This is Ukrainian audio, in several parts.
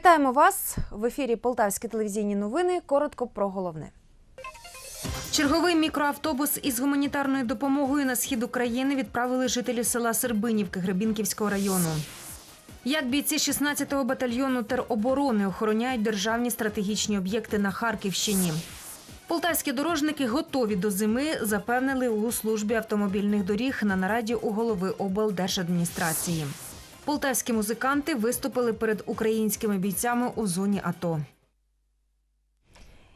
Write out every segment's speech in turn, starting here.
Вітаємо вас в ефірі Полтавські телевізійні новини. Коротко про головне. Черговий мікроавтобус із гуманітарною допомогою на схід України відправили жителі села Сербинівки Гребінківського району. Як бійці 16-го батальйону тероборони охороняють державні стратегічні об'єкти на Харківщині. Полтавські дорожники готові до зими, запевнили у службі автомобільних доріг на нараді у голови облдержадміністрації. Полтавські музиканти виступили перед українськими бійцями у зоні АТО.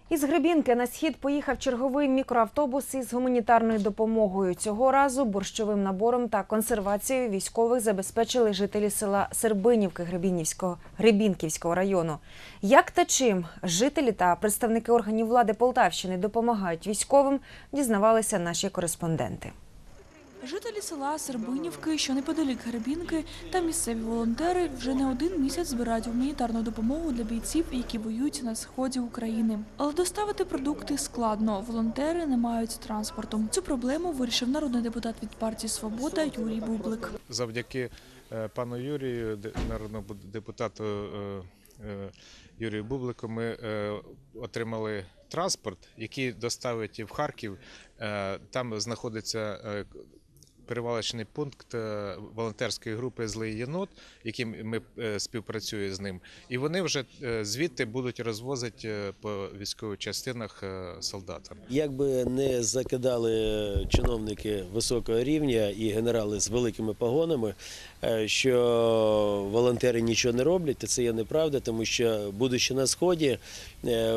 Із Гребінки на схід поїхав черговий мікроавтобус із гуманітарною допомогою. Цього разу борщовим набором та консервацією військових забезпечили жителі села Сербинівки Гребінівського Гребінківського району. Як та чим жителі та представники органів влади Полтавщини допомагають військовим, дізнавалися наші кореспонденти. Жителі села Сербинівки, що неподалік Гребінки, та місцеві волонтери вже не один місяць збирають гуманітарну допомогу для бійців, які воюють на сході України. Але доставити продукти складно. Волонтери не мають транспорту. Цю проблему вирішив народний депутат від партії Свобода Юрій Бублик. завдяки е, пану Юрію, народному депутату е, е, Юрію Бублику, ми отримали транспорт, який доставить в Харків. Там знаходиться перевалочний пункт е, волонтерської групи Злий єнот, яким ми е, співпрацюємо з ним. І вони вже е, звідти будуть розвозити по військових частинах солдатам. Якби не закидали чиновники високого рівня і генерали з великими погонами, що волонтери нічого не роблять, то це є неправда, тому що, будучи на сході,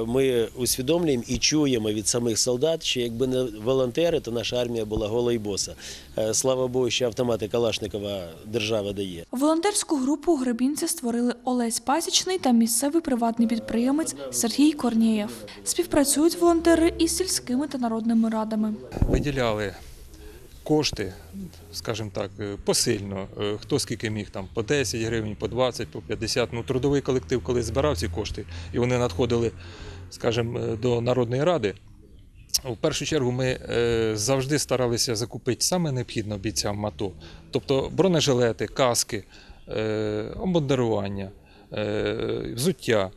ми усвідомлюємо і чуємо від самих солдат, що якби не волонтери, то наша армія була гола і боса. Е, Слава Богу, що автомати Калашникова держава дає. Волонтерську групу Гребінці створили Олесь Пасічний та місцевий приватний підприємець Сергій Корнієв. Співпрацюють волонтери із сільськими та народними радами. виділяли кошти, скажімо так, е, посильно. Е, Хто скільки міг там по 10 гривень, по 20, по 50. Ну, трудовий колектив, коли збирав ці кошти, і вони надходили, скажімо, е, до Народної ради. У першу чергу ми завжди старалися закупити саме необхідне бійцям АТО, тобто бронежилети, каски, обмундирування, взуття.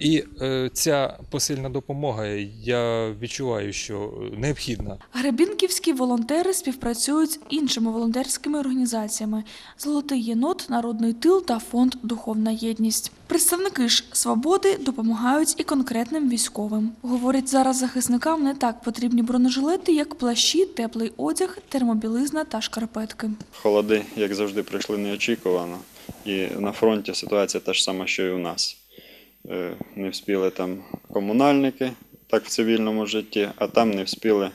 І е, ця посильна допомога, я відчуваю, що необхідна. Гребінківські волонтери співпрацюють з іншими волонтерськими організаціями: Золотий єнот, Народний тил та фонд Духовна єдність. Представники ж свободи допомагають і конкретним військовим. Говорять, зараз захисникам не так потрібні бронежилети, як плащі, теплий одяг, термобілизна та шкарпетки. Холоди, як завжди, прийшли неочікувано. І на фронті ситуація та ж сама, що і у нас. Е, Не вспіли там комунальники, так в цивільному житті, а там не вспіли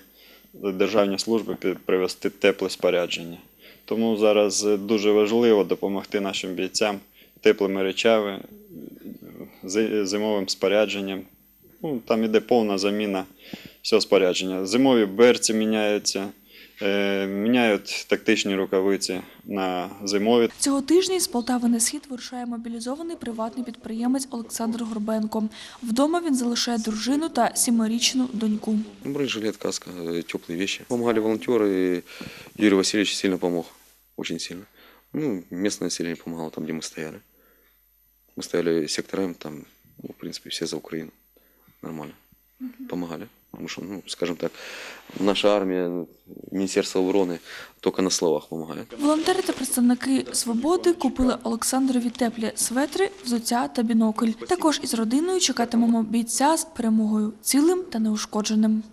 державні служби привезти тепле спорядження. Тому зараз дуже важливо допомогти нашим бійцям теплими речами, зимовим спорядженням. Ну, там іде повна заміна всього спорядження. Зимові берці міняються. Е, Міняють тактичні рукавиці на зимові. Цього тижня із Полтави на схід вирушає мобілізований приватний підприємець Олександр Горбенко. Вдома він залишає дружину та сімирічну доньку. Ну, Бронежилет, каска, э, теплые вещи. Помогали волонтеры, и Юрий Васильевич сильно помог, очень сильно. Ну, местное население помогало там, где мы стояли. Мы стояли секторами, там, ну, в принципе, все за Украину. Нормально. Помогали. Потому что, ну, скажем так, наша армия, Министерство обороны только на словах помогает. Волонтери та представники свободи купили Олександрові теплі светри, взуття та бінокль. Також із родиною чекатимемо бійця з перемогою цілим та неушкодженим.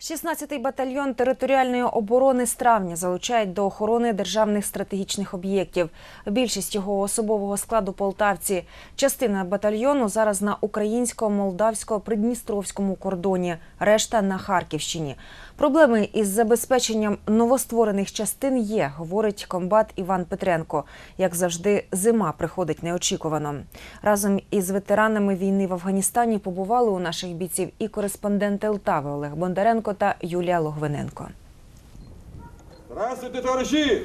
16-й батальйон територіальної оборони з травня залучають до охорони державних стратегічних об'єктів. Більшість його особового складу полтавці. Частина батальйону зараз на українсько-молдавсько-придністровському кордоні, решта на Харківщині. Проблеми із забезпеченням новостворених частин є, говорить комбат Іван Петренко. Як завжди, зима приходить неочікувано. Разом із ветеранами війни в Афганістані побували у наших бійців і кореспонденти Лтави Олег Бондаренко та Юлія Логвиненко. Здравствуйте, товариші!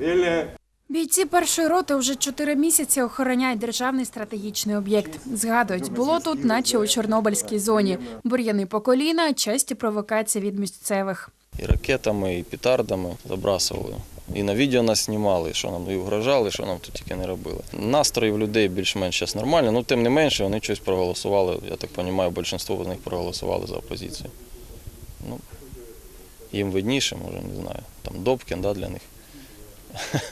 Вільні! Бійці першої роти вже чотири місяці охороняють державний стратегічний об'єкт. Згадують, було тут, наче у Чорнобильській зоні. Бур'яни по коліна, часті провокації від місцевих. и ракетами, и петардами забрасываю І на відео нас знімали, що нам і угрожали, що нам тут тільки не робили. Настрої в людей більш-менш зараз нормальні, ну тим не менше вони щось проголосували. Я так розумію, більшість з них проголосували за опозицію. Ну, їм видніше, може, не знаю. Там Добкін, да, для них.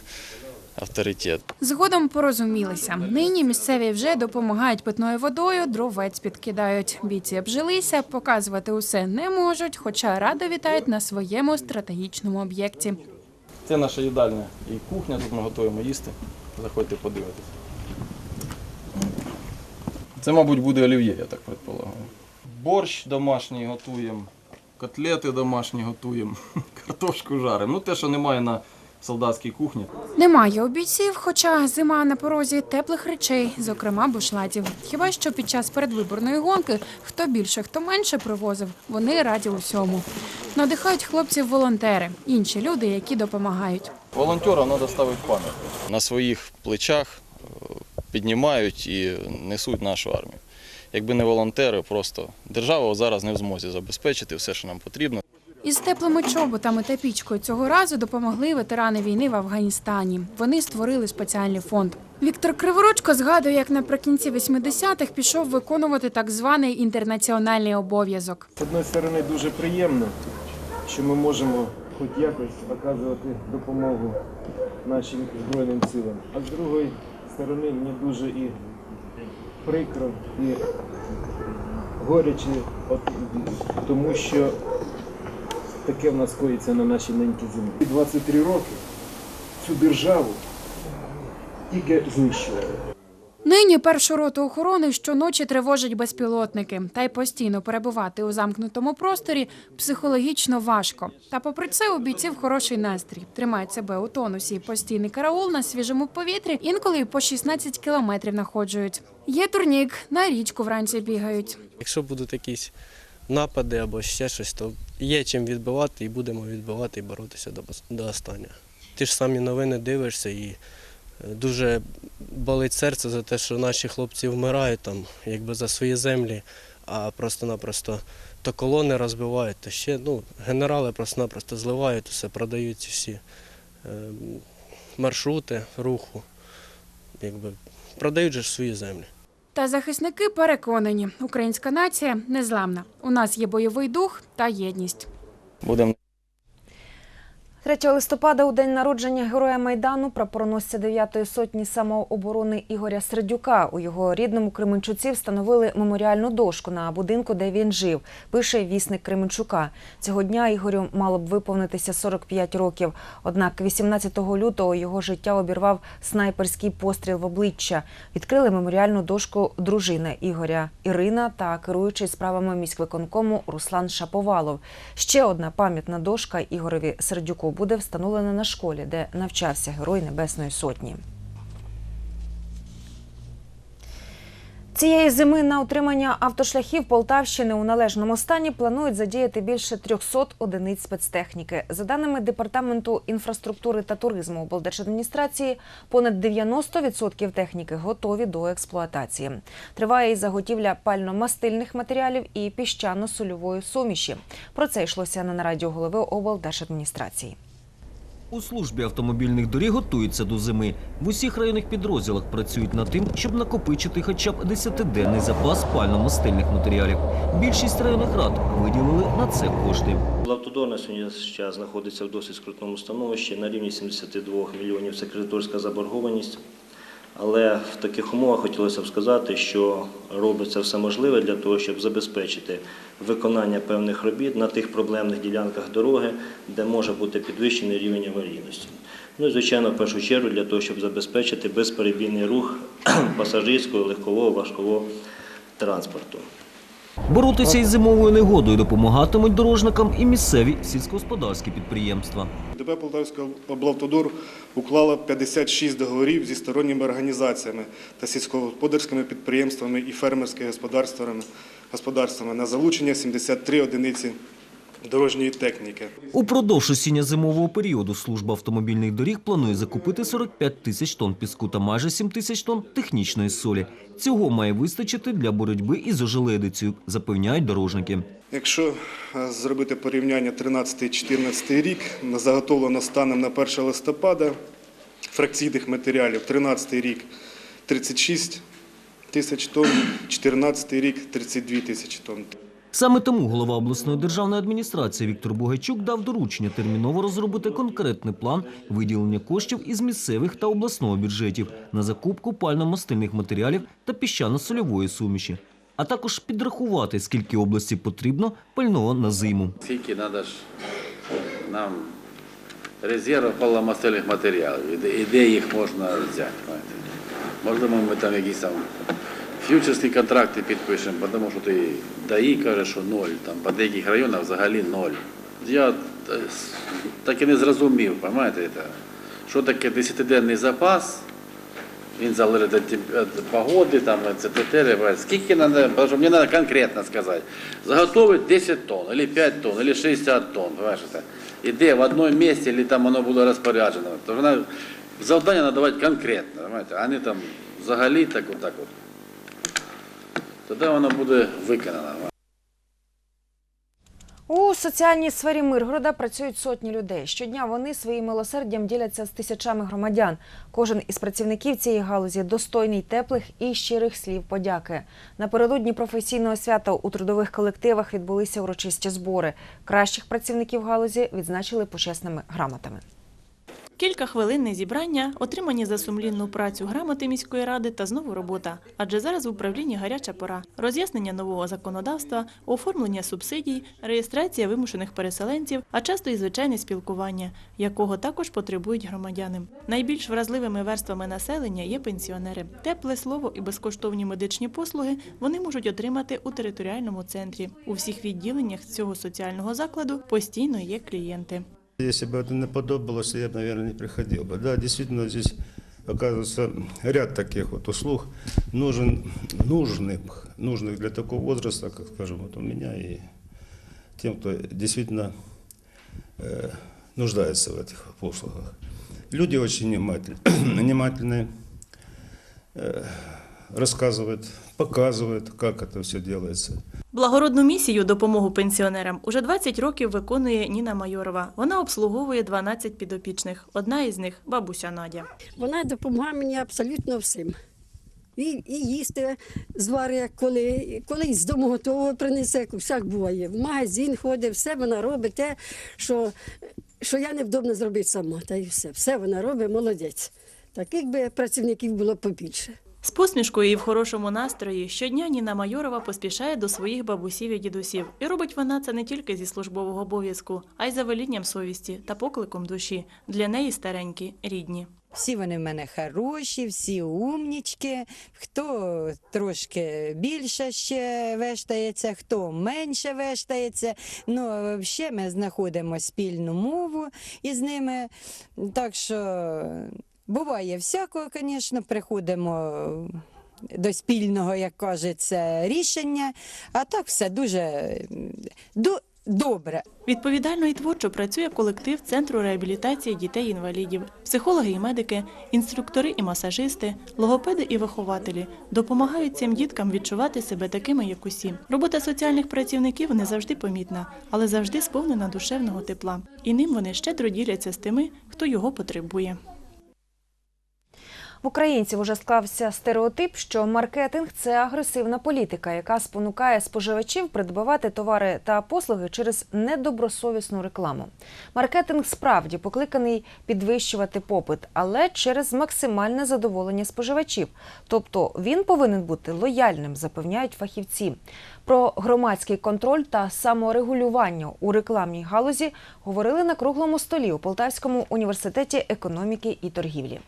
Авторитет. Згодом порозумілися. Нині місцеві вже допомагають питною водою, дровець підкидають. Бійці обжилися, показувати усе не можуть, хоча радо вітають на своєму стратегічному об'єкті. Це наша їдальня і кухня, тут ми готуємо їсти. Заходьте подивитися. Це, мабуть, буде олів'є, я так предполагаю. Борщ домашній готуємо, котлети домашні готуємо, картошку жаримо. Ну те, що немає на солдатській кухні. Немає у бійців, хоча зима на порозі теплих речей, зокрема бушлатів. Хіба що під час передвиборної гонки хто більше, хто менше привозив, вони раді усьому. Надихають хлопців волонтери, інші люди, які допомагають. Волонтерам треба ставити пам'ять. На своїх плечах е, піднімають і несуть нашу армію. Якби не волонтери, просто держава зараз не в змозі забезпечити все, що нам потрібно. Із теплими чоботами та пічкою цього разу допомогли ветерани війни в Афганістані. Вони створили спеціальний фонд. Віктор Криворучко згадує, як наприкінці 80-х пішов виконувати так званий інтернаціональний обов'язок. З одної сторони дуже приємно, що ми можемо хоч якось оказувати допомогу нашим Збройним силам. А з другої сторони мені дуже і прикро, і горяче, тому що таке в нас коїться на нашій ненькій землі. 23 роки цю державу тільки знищували. Нині першу роту охорони щоночі тривожать безпілотники, та й постійно перебувати у замкнутому просторі психологічно важко. Та попри це у бійців хороший настрій, тримають себе у тонусі. Постійний караул на свіжому повітрі інколи по 16 кілометрів находжують. Є турнік, на річку вранці бігають. Якщо будуть якісь напади або ще щось, то є чим відбивати і будемо відбивати і боротися до, до останнього. Ті ж самі новини дивишся і е, дуже болить серце за те, що наші хлопці вмирають там, якби за свої землі, а просто-напросто то колони розбивають, то ще ну, генерали просто-напросто зливають усе, продають всі е, маршрути руху, якби продають же свої землі. Та захисники переконані, українська нація незламна. У нас є бойовий дух та єдність. Будемо 3 листопада, у день народження героя Майдану, прапороносця 9-ї сотні самооборони Ігоря Сердюка у його рідному Кременчуці встановили меморіальну дошку на будинку, де він жив. Пише вісник Кременчука. Цього дня Ігорю мало б виповнитися 45 років. Однак 18 лютого його життя обірвав снайперський постріл в обличчя. Відкрили меморіальну дошку дружина Ігоря Ірина та керуючий справами міськвиконкому Руслан Шаповалов. Ще одна пам'ятна дошка Ігорові Сердюку буде встановлена на школі, де навчався Герой Небесної Сотні. Цієї зими на утримання автошляхів Полтавщини у належному стані планують задіяти більше 300 одиниць спецтехніки. За даними департаменту інфраструктури та туризму облдержадміністрації, понад 90% техніки готові до експлуатації. Триває і заготівля пально-мастильних матеріалів і піщано-сольової суміші. Про це йшлося на нараді голови облдержадміністрації. У службі автомобільних доріг готуються до зими. В усіх районних підрозділах працюють над тим, щоб накопичити хоча б 10-денний запас пально-мастильних матеріалів. Більшість районних рад виділили на це кошти. Автодор на сьогодні час знаходиться в досить скрутному становищі. На рівні 72 мільйонів це кредиторська заборгованість. Але в таких умовах хотілося б сказати, що робиться все можливе для того, щоб забезпечити виконання певних робіт на тих проблемних ділянках дороги, де може бути підвищений рівень аварійності. Ну і звичайно, в першу чергу для того, щоб забезпечити безперебійний рух пасажирського, легкового, важкового транспорту. Боротися із зимовою негодою допомагатимуть дорожникам і місцеві сільськогосподарські підприємства. ДП Полтавський облавтодор уклала 56 договорів зі сторонніми організаціями та сільськогосподарськими підприємствами і фермерськими господарствами, господарствами на залучення 73 одиниці дорожньої техніки. Упродовж осінньо-зимового періоду служба автомобільних доріг планує закупити 45 тисяч тонн піску та майже 7 тисяч тонн технічної солі. Цього має вистачити для боротьби із ожеледицею, запевняють дорожники. Якщо е, зробити порівняння 13-14 рік, заготовлено станом на 1 листопада фракційних матеріалів 13 рік 36 тисяч тонн, 14 рік 32 тисячі тонн. Саме тому голова обласної державної адміністрації Віктор Бугайчук дав доручення терміново розробити конкретний план виділення коштів із місцевих та обласного бюджетів на закупку пально-мастильних матеріалів та піщано-сольової суміші, а також підрахувати, скільки області потрібно пального на зиму. Скільки треба ж нам резервів паливомастильних матеріалів, де, і де їх можна взяти. Можливо, ми там якісь там ф'ючерсні контракти підпишемо, тому що ти ДАІ каже, що ноль, там по деяких районах взагалі ноль. Я так і не зрозумів, розумієте, що таке 10-денний запас, він залежить від, погоди, там, ЦТТ, скільки треба, тому що мені треба конкретно сказати. Заготовить 10 тонн, або 5 тонн, або 60 тонн, бачите. І в одному місці, або там воно було розпоряджено. Вона завдання надавати конкретно, розумієте, а не там взагалі так отак от. Тоді воно буде виконано. У соціальній сфері Миргорода працюють сотні людей. Щодня вони своїм милосердям діляться з тисячами громадян. Кожен із працівників цієї галузі достойний теплих і щирих слів подяки. Напередодні професійного свята у трудових колективах відбулися урочисті збори. Кращих працівників галузі відзначили почесними грамотами. Кілька хвилинне зібрання, отримані за сумлінну працю грамоти міської ради та знову робота. Адже зараз в управлінні гаряча пора. Роз'яснення нового законодавства, оформлення субсидій, реєстрація вимушених переселенців, а часто і звичайне спілкування, якого також потребують громадяни. Найбільш вразливими верствами населення є пенсіонери. Тепле слово і безкоштовні медичні послуги вони можуть отримати у територіальному центрі. У всіх відділеннях цього соціального закладу постійно є клієнти. Если бы это не подобалось, я бы, наверное, не приходил бы. Да, действительно, здесь оказывается ряд таких вот услуг нужен, нужных, нужных для такого возраста, как, скажем, вот у меня и тем, кто действительно э, нуждается в этих послугах. Люди очень внимательны, внимательные, э, рассказывают, показывают, как это все делается. Благородну місію допомогу пенсіонерам уже 20 років виконує Ніна Майорова. Вона обслуговує 12 підопічних. Одна із них бабуся Надя. Вона допомагає мені абсолютно всім. І, і їсти зварює, коли, коли з дому готового принесе, всяк буває. В магазин ходить, все вона робить те, що, що я не вдобно зробити сама. Та й все. Все вона робить, молодець. Таких би працівників було побільше. З посмішкою і в хорошому настрої щодня Ніна Майорова поспішає до своїх бабусів і дідусів. І робить вона це не тільки зі службового обов'язку, а й за велінням совісті та покликом душі. Для неї старенькі рідні. Всі вони в мене хороші, всі умнічки. Хто трошки більше ще вештається, хто менше вештається. Ну, взагалі ми знаходимо спільну мову із ними. Так що буває всякого, звісно, приходимо до спільного, як кажеться, рішення. А так все дуже до- добре. Відповідально і творчо працює колектив Центру реабілітації дітей-інвалідів, психологи і медики, інструктори і масажисти, логопеди і вихователі допомагають цим діткам відчувати себе такими, як усі. Робота соціальних працівників не завжди помітна, але завжди сповнена душевного тепла. І ним вони щедро діляться з тими, хто його потребує. В українців уже склався стереотип, що маркетинг це агресивна політика, яка спонукає споживачів придбавати товари та послуги через недобросовісну рекламу. Маркетинг справді покликаний підвищувати попит, але через максимальне задоволення споживачів. Тобто він повинен бути лояльним, запевняють фахівці. Про громадський контроль та саморегулювання у рекламній галузі говорили на круглому столі у Полтавському університеті економіки і торгівлі.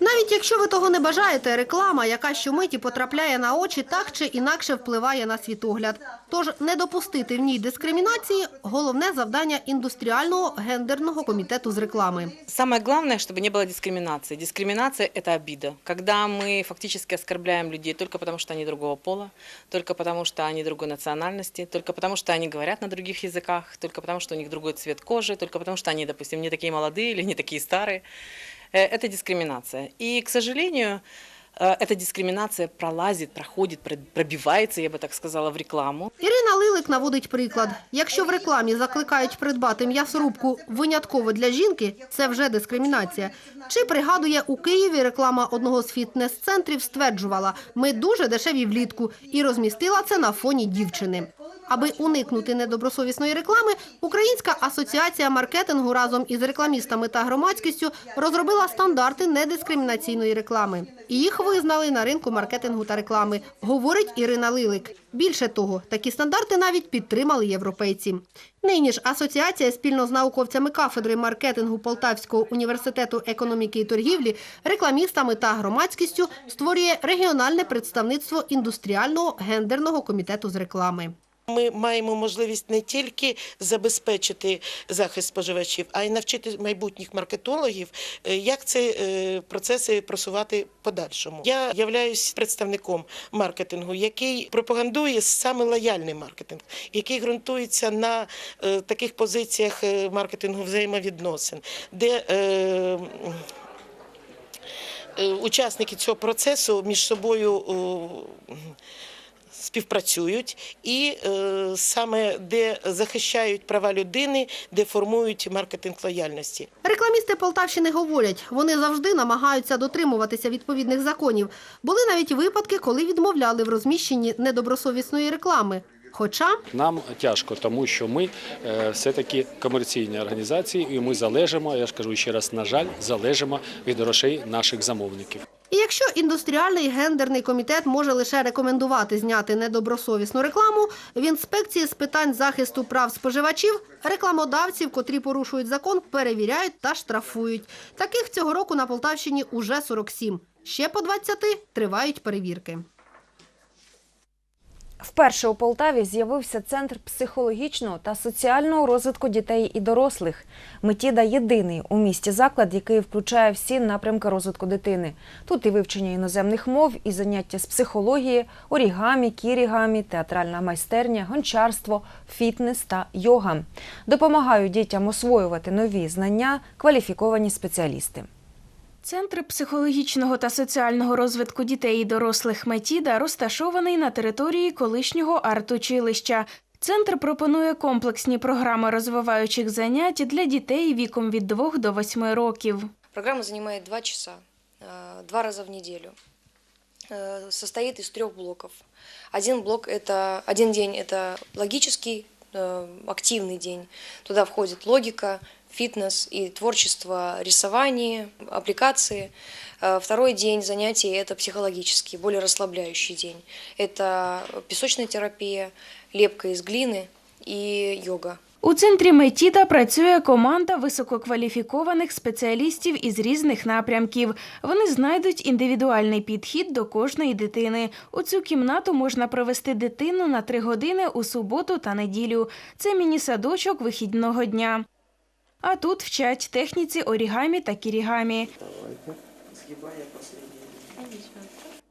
Навіть якщо ви того не бажаєте, реклама, яка щомиті потрапляє на очі, так чи інакше впливає на світогляд. Тож не допустити в ній дискримінації – головне завдання індустріального гендерного комітету з реклами. Самое главное, чтобы не было дискриминации. Дискриминация – это обида. Когда мы фактически оскорбляем людей только потому, что они другого пола, только потому, что они другой национальности, только потому, что они говорят на других языках, только потому, что у них другой цвет кожи, только потому, что они, допустим, не такие молодые или не такие старые. Э, Это дискриминация. И, к сожалению, э, эта дискриминация пролазит, проходит, про- пробивается, я бы так сказала, в рекламу. Ірина Лилик наводить приклад. Якщо в рекламі закликають придбати м'ясорубку винятково для жінки, це вже дискримінація. Чи пригадує у Києві реклама одного з фітнес-центрів стверджувала «Ми дуже дешеві влітку» і розмістила це на фоні дівчини. Аби уникнути недобросовісної реклами, Українська асоціація маркетингу разом із рекламістами та громадськістю розробила стандарти недискримінаційної реклами. Їх визнали на ринку маркетингу та реклами, говорить Ірина Лилик. Більше того, такі стандарти навіть підтримали європейці. Нині ж асоціація спільно з науковцями кафедри маркетингу Полтавського університету економіки і торгівлі, рекламістами та громадськістю створює регіональне представництво індустріального гендерного комітету з реклами. Ми маємо можливість не тільки забезпечити захист споживачів, а й навчити майбутніх маркетологів, е, як ці е, процеси просувати подальшому. Я являюсь представником маркетингу, який пропагандує саме лояльний маркетинг, який ґрунтується на е, таких позиціях маркетингу взаємовідносин, де учасники цього процесу між собою. Співпрацюють і е, саме де захищають права людини, де формують маркетинг лояльності. Рекламісти Полтавщини говорять, вони завжди намагаються дотримуватися відповідних законів. Були навіть випадки, коли відмовляли в розміщенні недобросовісної реклами. Хоча Нам тяжко, тому що ми е, все-таки комерційні організації, і ми залежимо, я ж кажу ще раз, на жаль, залежимо від грошей наших замовників. І якщо індустріальний гендерний комітет може лише рекомендувати зняти недобросовісну рекламу, в інспекції з питань захисту прав споживачів рекламодавців, котрі порушують закон, перевіряють та штрафують. Таких цього року на Полтавщині уже 47. Ще по 20 тривають перевірки. Вперше у Полтаві з'явився центр психологічного та соціального розвитку дітей і дорослих. Метіда єдиний у місті заклад, який включає всі напрямки розвитку дитини. Тут і вивчення іноземних мов, і заняття з психології, орігамі, кірігамі, театральна майстерня, гончарство, фітнес та йога. Допомагають дітям освоювати нові знання кваліфіковані спеціалісти. Центр психологічного та соціального розвитку дітей і дорослих Метіда розташований на території колишнього арт-училища. Центр пропонує комплексні програми розвиваючих занять для дітей віком від 2 до 8 років. Программа занимает два часа, э, два раза в неделю. Э, Состоит из трех блоков. Один блок это один день это логический э, активный день. Туда входит логика, фитнес и творчество, рисование, аппликации. Э, Второй день занятий это психологический, более расслабляющий день. Это песочная терапия, лепка из глины и йога. У центрі Метіда працює команда висококваліфікованих спеціалістів із різних напрямків. Вони знайдуть індивідуальний підхід до кожної дитини. У цю кімнату можна провести дитину на три години у суботу та неділю. Це міні-садочок вихідного дня. А тут вчать техніці орігамі та кірігамі.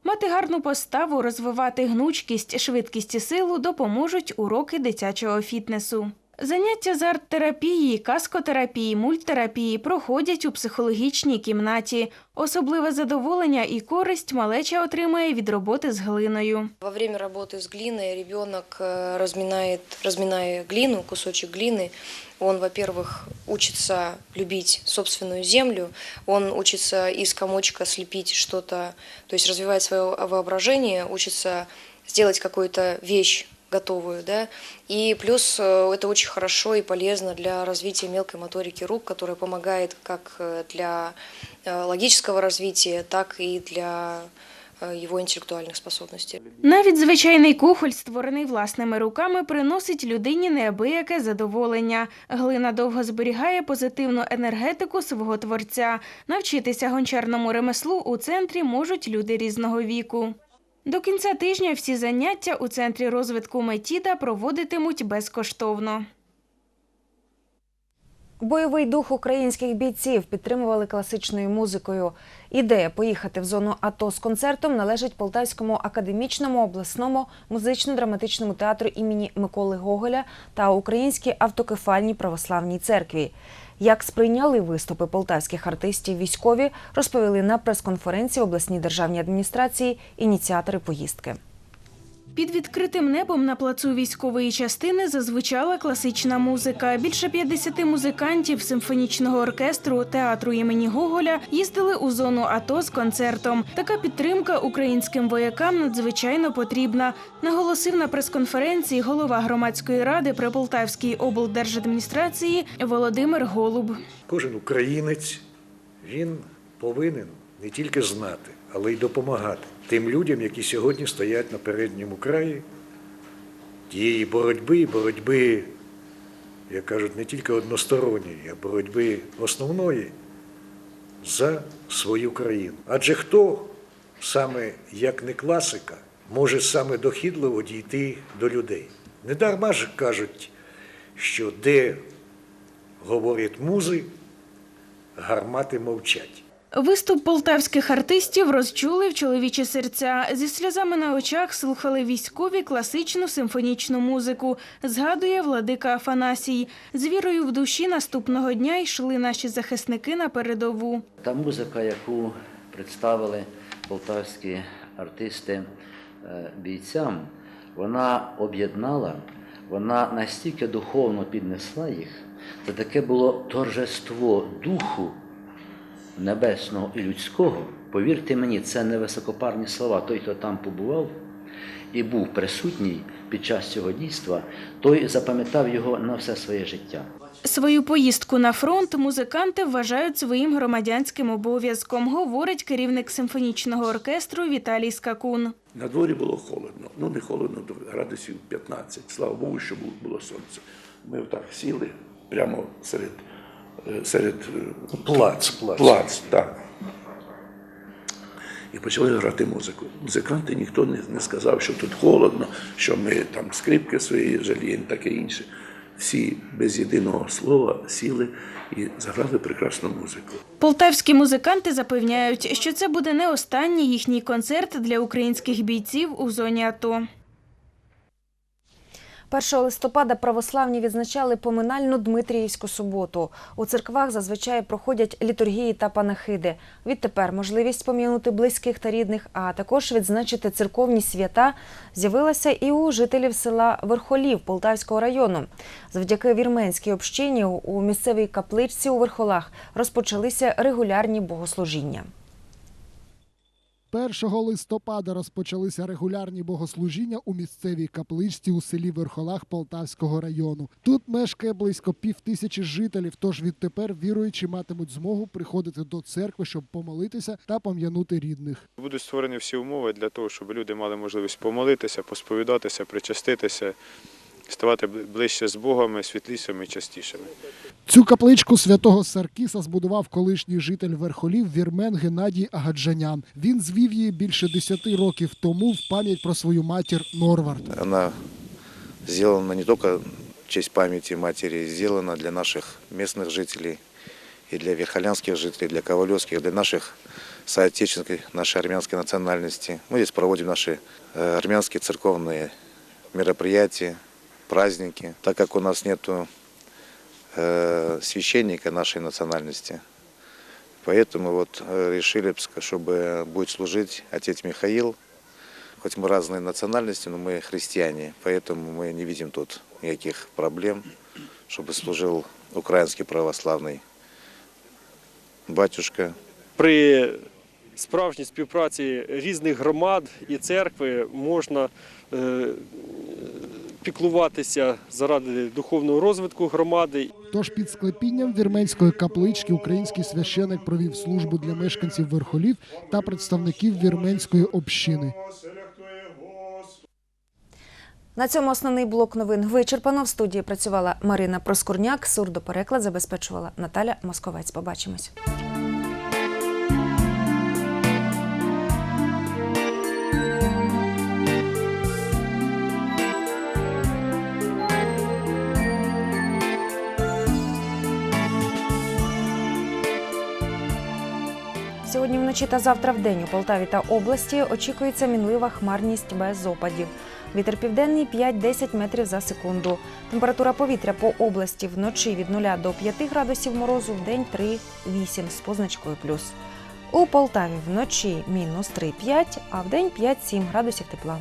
Мати гарну поставу, розвивати гнучкість, швидкість і силу допоможуть уроки дитячого фітнесу. Заняття з арт-терапії, каскотерапії, мульттерапії проходять у психологічній кімнаті. Особливе задоволення і користь малеча отримає від роботи з глиною. Во время работы с глиной ребенок э, разминает, разминая глину, кусочек глины, он, во-первых, учится любить собственную землю, он учится из комочка слепить что-то, то есть развивает свое воображение, учится сделать какую-то вещь готовую, да, и плюс э, это очень хорошо и полезно для развития мелкой моторики рук, которая помогает как э, для э, логического развития, так и для э, его интеллектуальных способностей. Навіть звичайний кухоль, створений власними руками, приносить людині неабияке задоволення. Глина довго зберігає позитивну енергетику свого творця. Навчитися гончарному ремеслу у центрі можуть люди різного віку. До кінця тижня всі заняття у центрі розвитку Метіда проводитимуть безкоштовно. Бойовий дух українських бійців підтримували класичною музикою. Ідея поїхати в зону АТО з концертом належить Полтавському академічному обласному музично-драматичному театру імені Миколи Гоголя та Українській автокефальній православній церкві. Як сприйняли виступи полтавських артистів військові, розповіли на прес-конференції обласній державній адміністрації ініціатори поїздки. Під відкритим небом на плацу військової частини зазвучала класична музика. Більше 50 музикантів симфонічного оркестру театру імені Гоголя їздили у зону АТО з концертом. Така підтримка українським воякам надзвичайно потрібна, наголосив на прес-конференції голова громадської ради при Полтавській облдержадміністрації Володимир Голуб. Кожен українець він повинен не тільки знати, але й допомагати тим людям, які сьогодні стоять на передньому краї тієї боротьби, боротьби, як кажуть, не тільки односторонньої, а боротьби основної за свою країну. Адже хто саме як не класика може саме дохідливо дійти до людей? Недарма ж кажуть, що де говорять музи, гармати мовчать. Виступ полтавських артистів розчулив чоловічі серця. Зі сльозами на очах слухали військові класичну симфонічну музику. Згадує владика Афанасій. З вірою в душі наступного дня йшли наші захисники на передову. Та музика, яку представили полтавські артисти е, бійцям, вона об'єднала, вона настільки духовно піднесла їх. Це таке було торжество духу небесного і людського. Повірте мені, це не високопарні слова. Той, хто там побував і був присутній під час цього дійства, той запам'ятав його на все своє життя. Свою поїздку на фронт музиканти вважають своїм громадянським обов'язком, говорить керівник симфонічного оркестру Віталій Скакун. На дворі було холодно. Ну не холодно, градусів 15. Слава Богу, що було- сонце. Ми отак сіли прямо серед, серед е, плац, плац, плац, так. І почали грати музику. Музиканти ніхто не, не сказав, що тут холодно, що ми там скрипки свої жаліємо, таке інше. Всі без єдиного слова сіли і заграли прекрасну музику. Полтавські музиканти запевняють, що це буде не останній їхній концерт для українських бійців у зоні АТО. 1 листопада православні відзначали поминальну Дмитріївську суботу. У церквах зазвичай проходять літургії та панахиди. Відтепер можливість пом'янути близьких та рідних, а також відзначити церковні свята з'явилася і у жителів села Верхолів Полтавського району. Завдяки вірменській общині у місцевій капличці у Верхолах розпочалися регулярні богослужіння. 1 листопада розпочалися регулярні богослужіння у місцевій капличці у селі Верхолах Полтавського району. Тут мешкає близько пів тисячі жителів, тож відтепер віруючі матимуть змогу приходити до церкви, щоб помолитися та пом'янути рідних. Будуть створені всі умови для того, щоб люди мали можливість помолитися, посповідатися, причаститися, ставати ближче з Богом, світлішими і частішими. Цю капличку святого Саркіса збудував колишній житель Верхолів вірмен Геннадій Агаджанян. Він звів її більше десяти років тому в пам'ять про свою матір Норвард. Она сделана не только в честь памяти матери, сделана для наших местных жителей и для верхолянских жителей, для ковалевских, для наших соотечественников, нашей армянской национальности. Мы здесь проводим наши э, армянские церковные мероприятия, праздники. Так как у нас нету э, священника нашей национальности, поэтому вот э, решили, чтобы будет служить отец Михаил, Хоть мы разные национальности, но мы христиане, поэтому мы не видим тут никаких проблем, чтобы служил украинский православный батюшка. При справжній співпраці різних громад і церкви можна е, піклуватися заради духовного розвитку громади. Тож під склепінням вірменської каплички український священик провів службу для мешканців верхолів та представників вірменської общини. На цьому основний блок новин вичерпано. В студії працювала Марина Проскурняк. Сурдопереклад забезпечувала Наталя Московець. Побачимось. Сьогодні вночі та завтра вдень у Полтаві та області очікується мінлива хмарність без опадів. Вітер південний 5-10 метрів за секунду. Температура повітря по області вночі від 0 до 5 градусів морозу, в день 3-8 з позначкою плюс. У Полтаві вночі мінус 3-5, а в день 5-7 градусів тепла.